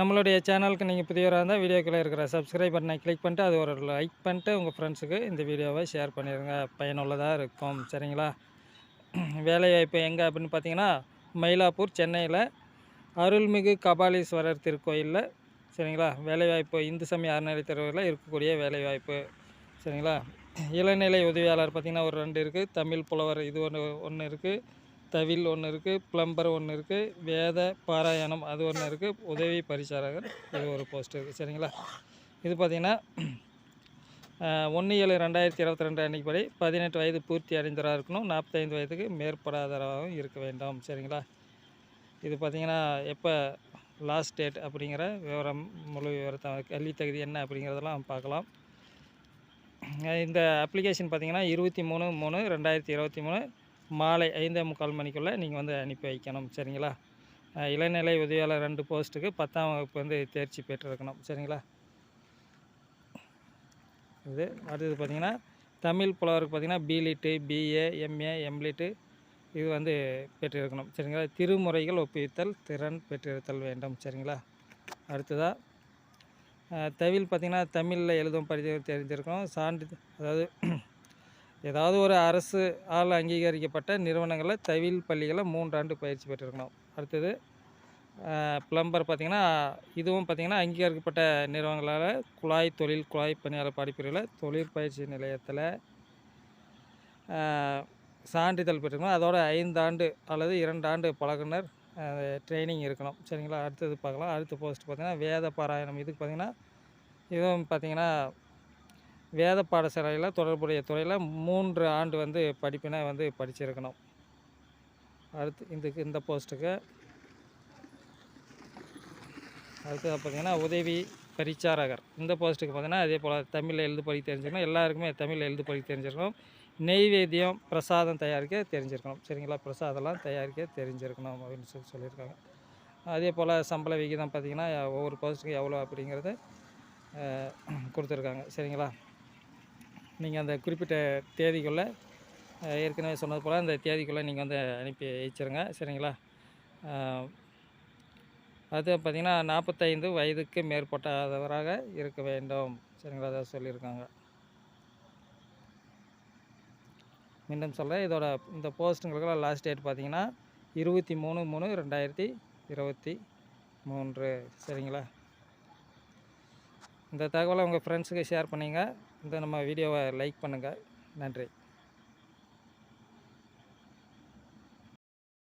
நம்மளுடைய சேனலுக்கு நீங்கள் புதியவராக இருந்தால் வீடியோக்குள்ளே இருக்கிற சப்ஸ்கிரைப் பட்டனை கிளிக் பண்ணிட்டு அது ஒரு லைக் பண்ணிட்டு உங்கள் ஃப்ரெண்ட்ஸுக்கு இந்த வீடியோவை ஷேர் பண்ணிடுங்க பயனுள்ளதாக இருக்கும். சரிங்களா? வேலைவாய்ப்பு எங்கே அப்படின்னு பார்த்தீங்கன்னா மயிலாப்பூர் சென்னையில் அருள்மிகு கபாலீஸ்வரர் திருக்கோயிலில் சரிங்களா? வேலைவாய்ப்பு இந்து சமய அறநிலை தெருவில் இருக்கக்கூடிய வேலைவாய்ப்பு சரிங்களா? இளநிலை உதவியாளர் பார்த்திங்கன்னா ஒரு ரெண்டு இருக்குது தமிழ் புலவர் இது ஒன்று ஒன்று இருக்குது தவில் ஒன்று இருக்குது ப்ளம்பர் ஒன்று இருக்குது வேத பாராயணம் அது ஒன்று இருக்குது உதவி பரிசாரகர் இது ஒரு போஸ்ட் இருக்குது சரிங்களா? இது பார்த்திங்கன்னா ஒன்று ஏழு ரெண்டாயிரத்தி இருபத்தி ரெண்டு அன்றைக்கு படி பதினெட்டு வயது பூர்த்தி அடைந்தவராக இருக்கணும் நாற்பத்தைந்து வயதுக்கு மேற்படாதவராகவும் இருக்க வேண்டும். சரிங்களா? இது பார்த்திங்கன்னா எப்போ லாஸ்ட் டேட் அப்படிங்கிற விவரம் முழு விவரத்தை கல்வி தகுதி என்ன அப்படிங்கிறதெல்லாம் பார்க்கலாம். இந்த அப்ளிகேஷன் பார்த்திங்கன்னா இருபத்தி மூணு மூணு ரெண்டாயிரத்தி இருபத்தி மூணு மாலை ஐந்தே முக்கால் மணிக்குள்ளே நீங்கள் வந்து அனுப்பி வைக்கணும். சரிங்களா? இளநிலை உதவியாளர் ரெண்டு போஸ்ட்டுக்கு பத்தாம் வகுப்பு வந்து தேர்ச்சி பெற்றிருக்கணும். சரிங்களா? இது அடுத்தது பார்த்தீங்கன்னா தமிழ் புலவருக்கு பார்த்தீங்கன்னா பிலிட்டு பிஏ எம்ஏ எம்லிட்டு இது வந்து பெற்றிருக்கணும். சரிங்களா? திருமுறைகள் ஒப்புவித்தல் திறன் பெற்றிருத்தல் வேண்டும். சரிங்களா? அடுத்ததாக தவில் பார்த்திங்கன்னா தமிழில் எழுதும் படித்து தெரிஞ்சிருக்கணும். சான்று அதாவது ஏதாவது ஒரு அரசு ஆள் அங்கீகரிக்கப்பட்ட நிறுவனங்களில் தவில் பள்ளிகளில் மூன்றாண்டு பயிற்சி பெற்றிருக்கணும். அடுத்தது ப்ளம்பர் பார்த்திங்கன்னா இதுவும் பார்த்திங்கன்னா அங்கீகரிக்கப்பட்ட நிறுவனங்களால் குழாய் தொழில் குழாய் பணியாளர் படிப்பிரிவில் தொழிற்பயிற்சி நிலையத்தில் சான்றிதழ் பெற்றிருக்கணும். அதோட ஐந்தாண்டு அல்லது இரண்டு ஆண்டு பழகுனர் ட்ரைனிங் இருக்கணும். சரிங்களா? அடுத்தது பார்க்கலாம். அடுத்த போஸ்ட் பார்த்திங்கன்னா வேத பாராயணம். இதுக்கு பார்த்திங்கன்னா இதுவும் பார்த்திங்கன்னா வேத பாடசாலையில் தொடர்புடைய துறையில் மூன்று ஆண்டு வந்து படிப்பினை வந்து படிச்சிருக்கணும். அடுத்து இந்த இந்த போஸ்ட்டுக்கு. அடுத்து பார்த்திங்கன்னா உதவி பரிச்சாரகர். இந்த போஸ்ட்டுக்கு பார்த்தீங்கன்னா அதே போல் தமிழில் எழுது படிக்க தெரிஞ்சிருக்கணும். எல்லாருக்குமே தமிழில் எழுது படிக்க தெரிஞ்சிருக்கணும். நெய்வேத்தியம் பிரசாதம் தயாரிக்க தெரிஞ்சிருக்கணும். சரிங்களா? பிரசாதம்லாம் தயாரிக்க தெரிஞ்சிருக்கணும் அப்படின்னு சொல்லி சொல்லியிருக்காங்க. அதே போல் சம்பள விகிதம் பார்த்திங்கன்னா ஒவ்வொரு போஸ்ட்டுக்கு எவ்வளோ அப்படிங்கிறது கொடுத்துருக்காங்க. சரிங்களா? நீங்கள் அந்த குறிப்பிட்ட தேதிக்குள்ளே ஏற்கனவே சொன்னது போல் அந்த தேதிக்குள்ளே நீங்கள் வந்து அனுப்பி வச்சுருங்க. சரிங்களா? அது பார்த்திங்கன்னா நாற்பத்தைந்து வயதுக்கு மேற்பட்டவராக இருக்க வேண்டும். சரிங்களா? அதை சொல்லியிருக்காங்க. மீண்டும் சொல்கிறேன் இதோட இந்த போஸ்ட்டுங்களுக்கெல்லாம் லாஸ்ட் டேட் பார்த்தீங்கன்னா இருபத்தி மூணு மூணு ரெண்டாயிரத்தி இருபத்தி மூன்று. சரிங்களா? இந்த தகவலை உங்கள் ஃப்ரெண்ட்ஸுக்கு ஷேர் பண்ணிங்க. இந்த நம்ம வீடியோவை லைக் பண்ணுங்கள் நன்றி.